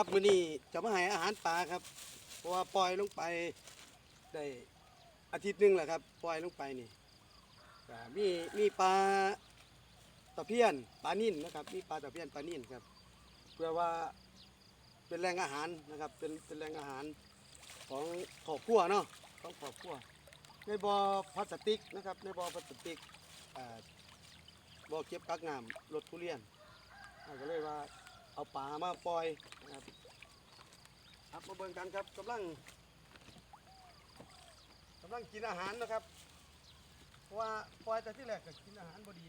ครับมื้อนี้จะมาให้อาหารปลาครับ เพราะว่าปล่อยลงไปได้อาทิตย์หนึงแหละครับ ปล่อยลงไปนี่ก็มีมีปลาตะเพียนปลานิ่นนะครับ มีปลาตะเพียนปลานิ่นครับ เพื่อว่าเป็นแหล่งอาหารนะครับ เป็นเป็นแหล่งอาหารของครอบครัวเนาะของครอบครัวในบ่อพลาสติกนะครับ ในบ่อพลาสติกอ่าบ่อเก็บกักน้ำรถทุเรียนอ่าก็เลยว่า เอาปลามาปล่อยนะครับครับมาเบิ่งกันครับกำลังกำลังกินอาหารนะครับ เพราะว่าปล่อยแต่ที่แรกก็กินอาหารบอดี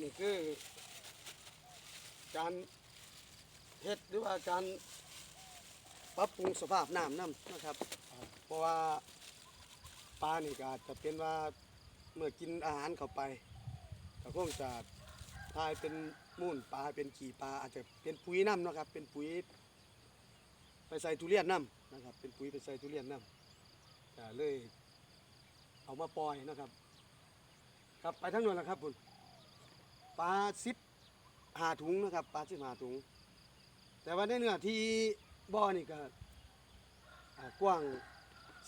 นี่คือ การเฮ็ดหรือว่าการปรับปรุงสภาพน้ำน้ำนะครับ เพราะว่าปลานี่ก็อาจจะเป็นว่าเมื่อกินอาหารเข้าไปก็คงจะทายเป็นมูลปลาเป็นขี่ปลาอาจจะเป็นปุ๋ยน้ำนะครับ เป็นปุ๋ยไปใส่ทุเรียนน้ำนะครับ เป็นปุ๋ยไปใส่ทุเรียนน้ำก็เลยเอามาปล่อยนะครับ ครับไปทั้งนู้นแหละครับคุณ ปลาสิบหาถุงนะครับปลาสิบหาถุง แต่ว่าในเนื้อที่บ่อนี่ก็กว้าง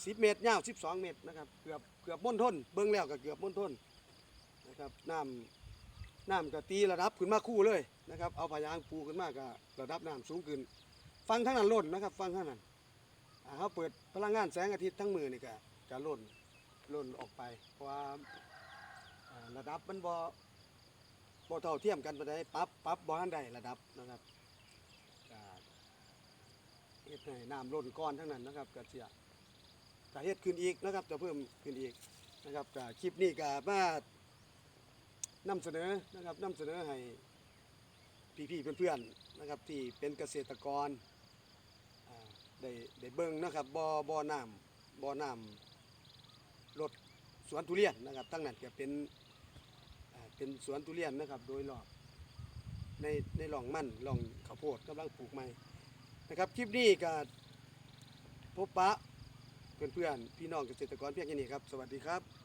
สิบเมตรยาวสิบสองเมตรนะครับเกือบเกือบม้นทนเบิ้งแล้วก็เกือบม้นทนนะครับน้ำน้ำก็ตีระดับขึ้นมาคู่เลยนะครับเอาพยางปูขึ้นมาก็ระดับน้ำสูงขึ้น ฟังทั้งนั้นล้นนะครับ ฟังทั้งนั้นเขาเปิดพลังงานแสงอาทิตย์ทั้งมือนี่ก็จะล้นล้นออกไป เพราะว่าระดับมันบ่ บ่เท่าเทียมกันปานใดปรับปรับบ่ทันได้ระดับนะครับก็เฮ็ดให้น้ำล้นก้อนทั้งนั้นนะครับก็เสียจะเฮ็ดขึ้นอีกนะครับจะเพิ่มขึ้นอีกนะครับก็คลิปนี้ก็มานำเสนอนะครับนำเสนอให้พี่ๆเพื่อนๆนะครับที่เป็นเกษตรกรได้ได้เบิ่งนะครับบ่บ่น้ำบ่น้ำรถสวนทุเรียนนะครับทั้งนั้นก็เป็น เป็นสวนทุเรียนนะครับ โดยรอบในในหล่องมั่นหล่องข้าวโพดกำลังปลูกใหม่นะครับคลิปนี้ก็พบปะเพื่อนๆพี่น้องเกษตรกรเพียงแค่นี้ครับ สวัสดีครับ